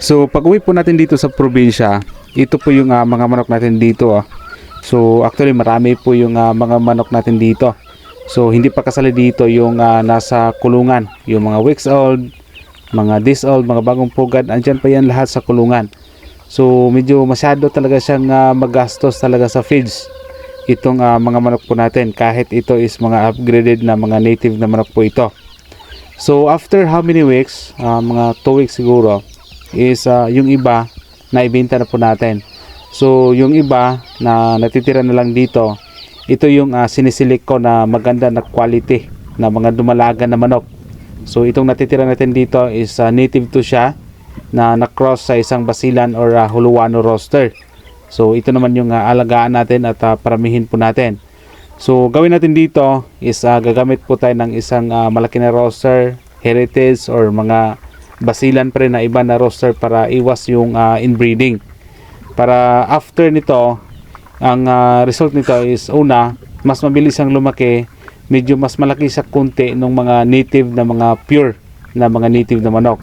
So pag uwi po natin dito sa probinsya, ito po yung ah, mga manok natin dito. ah. So actually marami po yung ah, mga manok natin dito. So hindi pa kasali dito yung ah, nasa kulungan, yung mga weeks old, mga days old, mga bagong pugad, andyan pa yan lahat sa kulungan. So medyo masyado talaga siyang ah, magastos talaga sa feeds itong ah, mga manok po natin kahit ito is mga upgraded na mga native na manok po ito. So after how many weeks, ah, mga 2 weeks siguro, is ah, yung iba na ibenta na po natin. So yung iba na natitira na lang dito, ito yung ah, sinisilik ko na maganda na quality na mga dumalaga na manok. So itong natitira natin dito is ah, native to siya na na-cross sa isang basilan or ah, huluwano roster. So ito naman yung ah, alagaan natin at ah, paramihin po natin. So gawin natin dito is ah, gagamit po tayo ng isang ah, malaki na roster, heritage or mga basilan rin na iba na roster para iwas yung ah, inbreeding. Para after nito, ang ah, result nito is una, mas mabilis ang lumaki, medyo mas malaki sa kunti ng mga native na mga pure na mga native na manok.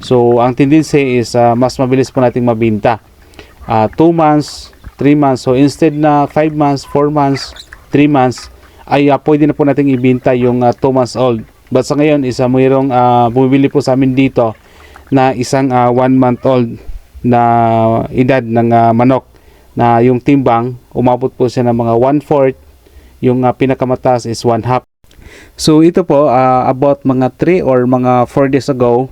So ang tendency is ah, mas mabilis po nating mabinta. 2 months, 3 months. So instead na 5 months, 4 months, 3 months, ay ah, pwede na po nating ibinta yung 2 months old. But sa ngayon is uh, mayroong ah, bumibili po sa amin dito na isang 1 month old na edad ng ah, manok na yung timbang umabot po siya ng mga 1/4 yung ah, pinakamataas is 1 half. So ito po ah, about mga 3 or mga 4 days ago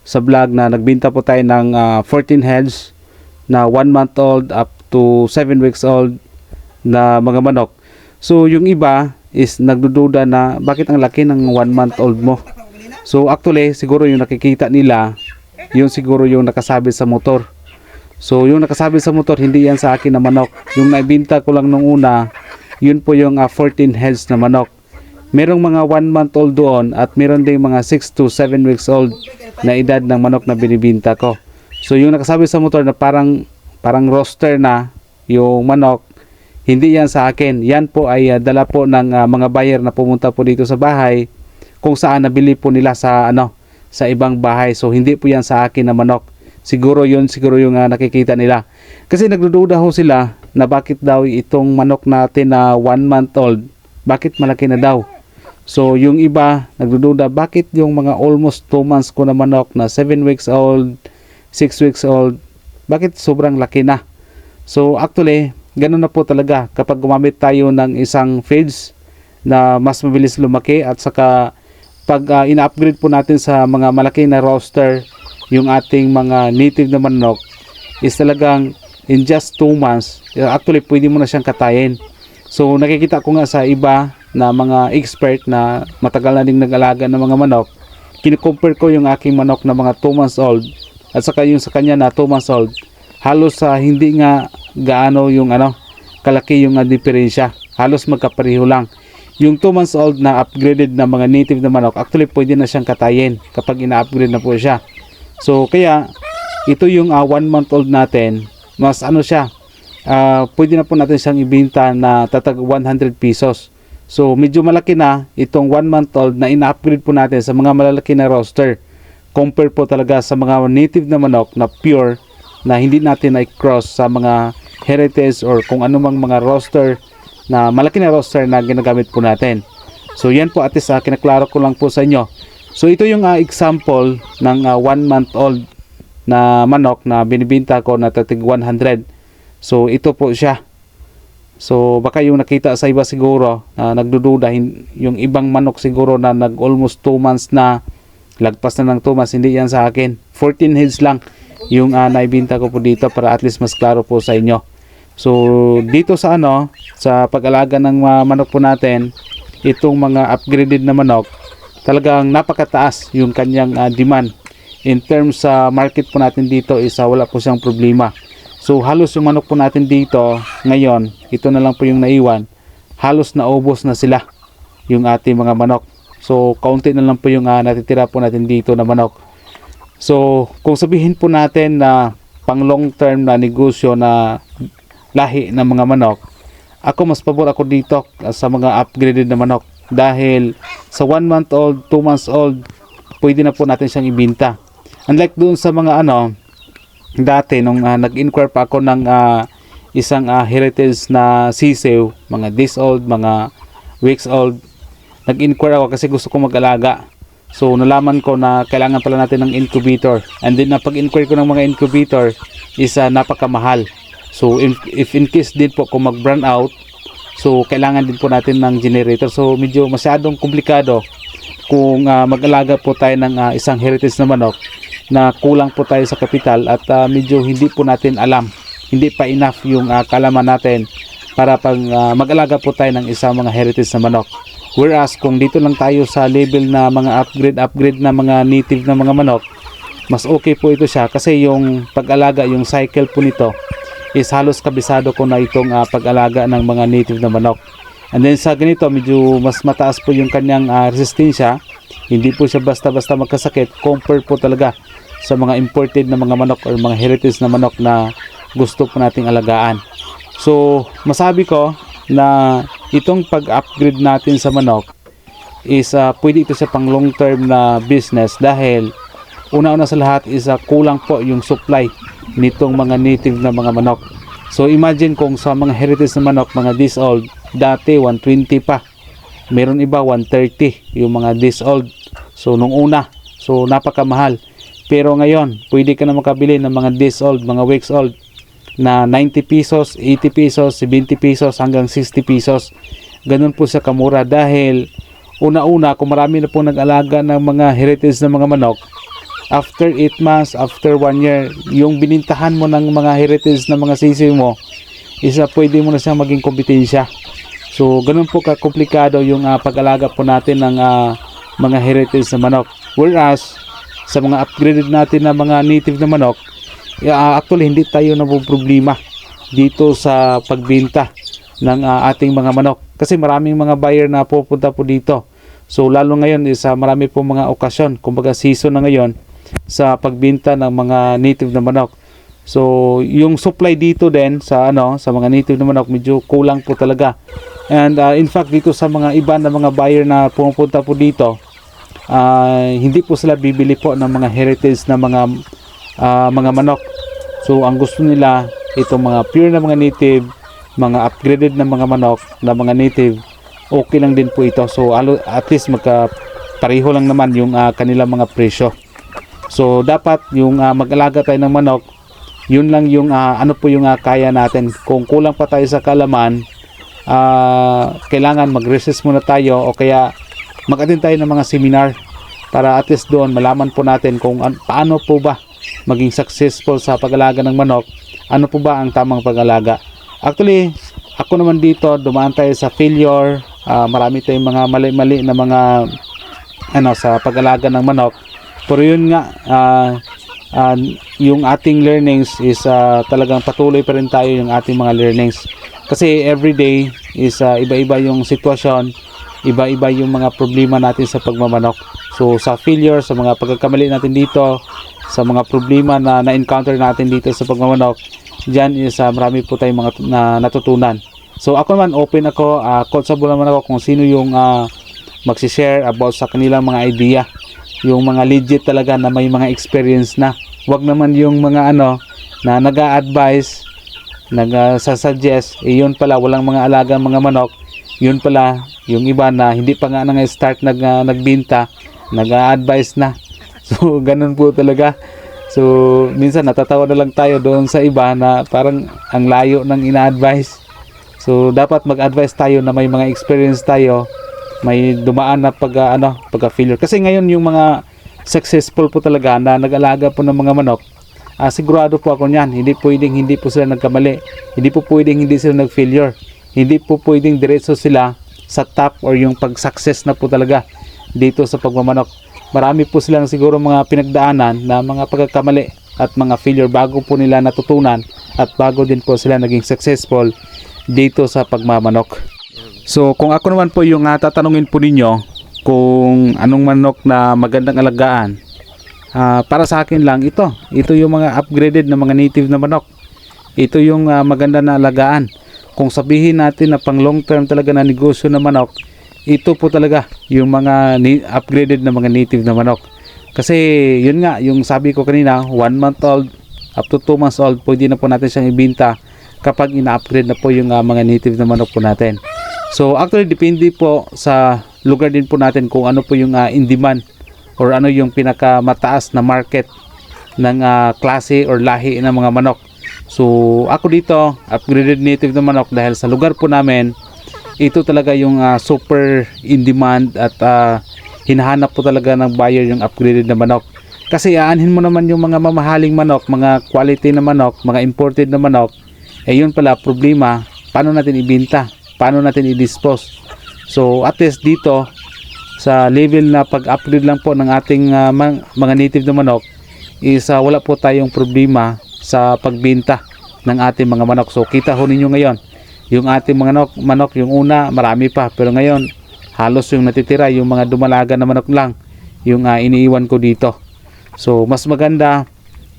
sa vlog na nagbinta po tayo ng ah, 14 heads na 1 month old up to 7 weeks old na mga manok. So yung iba is nagdududa na bakit ang laki ng 1 month old mo so actually siguro yung nakikita nila yun siguro yung nakasabit sa motor So yung nakasabi sa motor, hindi yan sa akin na manok. Yung naibinta ko lang nung una, yun po yung ah, 14 heads na manok. Merong mga 1 month old doon at meron ding mga 6 to 7 weeks old na edad ng manok na binibinta ko. So yung nakasabi sa motor na parang parang roster na yung manok, hindi yan sa akin. Yan po ay ah, dala po ng ah, mga buyer na pumunta po dito sa bahay kung saan nabili po nila sa ano sa ibang bahay. So hindi po yan sa akin na manok. Siguro yun, siguro yung ah, nakikita nila. Kasi nagdududa ho sila na bakit daw itong manok natin na 1 month old, bakit malaki na daw. So yung iba nagdududa bakit yung mga almost 2 months ko na manok na 7 weeks old, 6 weeks old, bakit sobrang laki na. So actually, ganun na po talaga kapag gumamit tayo ng isang feeds na mas mabilis lumaki at saka pag ah, ina-upgrade po natin sa mga malaki na roster yung ating mga native na manok is talagang in just 2 months uh, actually pwede mo na siyang katayin. So nakikita ko nga sa iba na mga expert na matagal na ding nag-alaga ng mga manok kinocompare ko yung aking manok na mga 2 months old at saka yung sa kanya na 2 months old halos sa hindi nga gaano yung ano kalaki yung uh, diferensya halos magkapareho lang yung 2 months old na upgraded na mga native na manok actually pwede na siyang katayin kapag ina-upgrade na po siya So kaya ito yung 1 month old natin, mas ano siya, ah, pwede na po natin siyang ibenta na tatag 100 pesos. So medyo malaki na itong 1 month old na ina-upgrade po natin sa mga malalaki na roster. Compare po talaga sa mga native na manok na pure na hindi natin ay cross sa mga heritage or kung anumang mga roster na malaki na roster na ginagamit po natin. So yan po at least uh, kinaklaro ko lang po sa inyo. So ito yung ah, example ng 1 month old na manok na binibinta ko na tatig 100. So ito po siya. So baka yung nakita sa iba siguro na nagdududa hin- yung ibang manok siguro na nag almost 2 months na lagpas na ng 2 months hindi yan sa akin. 14 heads lang yung uh, naibinta ko po dito para at least mas klaro po sa inyo. So dito sa ano sa pag-alaga ng mga manok po natin itong mga upgraded na manok talagang napakataas yung kanyang ah, demand. In terms sa market po natin dito is ah, wala po siyang problema. So halos yung manok po natin dito ngayon ito na lang po yung naiwan halos naubos na sila yung ating mga manok. So kaunti na lang po yung ah, natitira po natin dito na manok so kung sabihin po natin na pang long term na negosyo na lahi ng mga manok ako mas pabor ako dito sa mga upgraded na manok dahil sa 1 month old, 2 months old, pwede na po natin siyang ibinta. Unlike doon sa mga ano, dati nung ah, nag-inquire pa ako ng ah, isang ah, heritage na sisew, mga days old, mga weeks old, nag-inquire ako kasi gusto ko mag-alaga. So nalaman ko na kailangan pala natin ng incubator. And then napag inquire ko ng mga incubator is ah, napakamahal. So if, if in case din po kung mag-burn out, so kailangan din po natin ng generator. So medyo masyadong komplikado kung ah, mag-alaga po tayo ng ah, isang heritage na manok na kulang po tayo sa kapital at ah, medyo hindi po natin alam. Hindi pa enough yung ah, kalaman natin para pag ah, mag-alaga po tayo ng isang mga heritage na manok. Whereas kung dito lang tayo sa level na mga upgrade upgrade na mga native na mga manok, mas okay po ito siya kasi yung pag-alaga, yung cycle po nito is halos kabisado ko na itong ah, pag-alaga ng mga native na manok. And then sa ganito, medyo mas mataas po yung kanyang ah, resistensya. Hindi po siya basta-basta magkasakit compared po talaga sa mga imported na mga manok or mga heritage na manok na gusto po nating alagaan. So, masabi ko na itong pag-upgrade natin sa manok is ah, pwede ito sa pang long term na business dahil una-una sa lahat is ah, kulang po yung supply nitong mga native na mga manok. So imagine kung sa mga heritage na manok, mga this old, dati 120 pa. Meron iba 130 yung mga this old. So nung una, so napakamahal. Pero ngayon, pwede ka na makabili ng mga this old, mga weeks old na 90 pesos, 80 pesos, 70 pesos hanggang 60 pesos. Ganun po sa kamura dahil una-una kung marami na po nag-alaga ng mga heritage na mga manok, after 8 months, after 1 year, yung binintahan mo ng mga heritage na mga sisi mo, isa pwede mo na siyang maging kompetensya. So, ganun po ka-komplikado yung ah, pag-alaga po natin ng ah, mga heritage na manok. Whereas, sa mga upgraded natin na mga native na manok, ah, actually hindi tayo problema dito sa pagbenta ng ah, ating mga manok. Kasi maraming mga buyer na pupunta po dito. So lalo ngayon is ah, marami po mga okasyon, kumbaga season na ngayon sa pagbenta ng mga native na manok. So yung supply dito din sa ano sa mga native na manok medyo kulang po talaga. And ah, in fact dito sa mga iba na mga buyer na pumupunta po dito, ah, hindi po sila bibili po ng mga heritage na mga ah, mga manok. So ang gusto nila itong mga pure na mga native, mga upgraded na mga manok na mga native, okay lang din po ito. So at least magka pareho lang naman yung ah, kanilang mga presyo. So dapat yung ah, mag-alaga tayo ng manok, yun lang yung ah, ano po yung ah, kaya natin. Kung kulang pa tayo sa kalaman, ah, kailangan mag-resist muna tayo o kaya mag-attend tayo ng mga seminar para at least doon malaman po natin kung an- paano po ba maging successful sa pag-alaga ng manok, ano po ba ang tamang pag-alaga. Actually, ako naman dito, dumaan tayo sa failure, ah, marami tayong mga mali-mali na mga ano sa pag-alaga ng manok. Pero yun nga, ah, ah, yung ating learnings is ah, talagang patuloy pa rin tayo yung ating mga learnings. Kasi everyday is ah, iba-iba yung sitwasyon, iba-iba yung mga problema natin sa pagmamanok. So sa failure, sa mga pagkakamali natin dito, sa mga problema na na-encounter natin dito sa pagmamanok, dyan is ah, marami po tayong mga na, natutunan. So ako naman open ako, uh, coachable naman ako kung sino yung ah, magsishare about sa kanilang mga idea. Yung mga legit talaga na may mga experience na. Wag naman yung mga ano na nag-a-advise, nag-suggest, eh yun pala walang mga alaga mga manok. Yun pala yung iba na hindi pa nga nang start nag ah, nagbinta, nag-a-advise na. So ganun po talaga. So minsan natatawa na lang tayo doon sa iba na parang ang layo ng ina-advise. So dapat mag-advise tayo na may mga experience tayo, may dumaan na pag ah, ano, pagka failure. Kasi ngayon yung mga successful po talaga na nag-alaga po ng mga manok, ah, sigurado po ako niyan, hindi pwedeng hindi po sila nagkamali. Hindi po pwedeng hindi sila nag-failure. Hindi po pwedeng diretso sila sa top or yung pag-success na po talaga dito sa pagmamanok. Marami po silang siguro mga pinagdaanan na mga pagkakamali at mga failure bago po nila natutunan at bago din po sila naging successful dito sa pagmamanok. So kung ako naman po yung uh, tatanungin po ninyo kung anong manok na magandang alagaan, ah, para sa akin lang ito. Ito yung mga upgraded na mga native na manok. Ito yung ah, maganda na alagaan. Kung sabihin natin na pang long term talaga na negosyo na manok, ito po talaga yung mga ni- upgraded na mga native na manok. Kasi yun nga, yung sabi ko kanina, one month old up to 2 months old, pwede na po natin siyang ibinta kapag ina-upgrade na po yung ah, mga native na manok po natin. So actually depende po sa lugar din po natin kung ano po yung ah, in demand or ano yung pinakamataas na market ng ah, klase or lahi ng mga manok. So ako dito, upgraded native na manok dahil sa lugar po namin, ito talaga yung ah, super in demand at ah, hinahanap po talaga ng buyer yung upgraded na manok. Kasi aanhin mo naman yung mga mamahaling manok, mga quality na manok, mga imported na manok, eh yun pala problema, paano natin ibinta? Paano natin i-dispose? So at least dito, sa level na pag-upgrade lang po ng ating man- mga native na manok, is ah, wala po tayong problema sa pagbenta ng ating mga manok. So kita ho ninyo ngayon, yung ating mga manok, manok yung una marami pa pero ngayon halos yung natitira yung mga dumalaga na manok lang yung ah, iniiwan ko dito. So mas maganda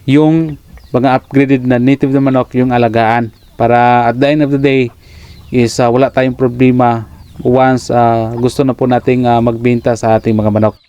yung mga upgraded na native na manok yung alagaan para at the end of the day is ah, wala tayong problema once ah, gusto na po nating ah, magbenta sa ating mga manok.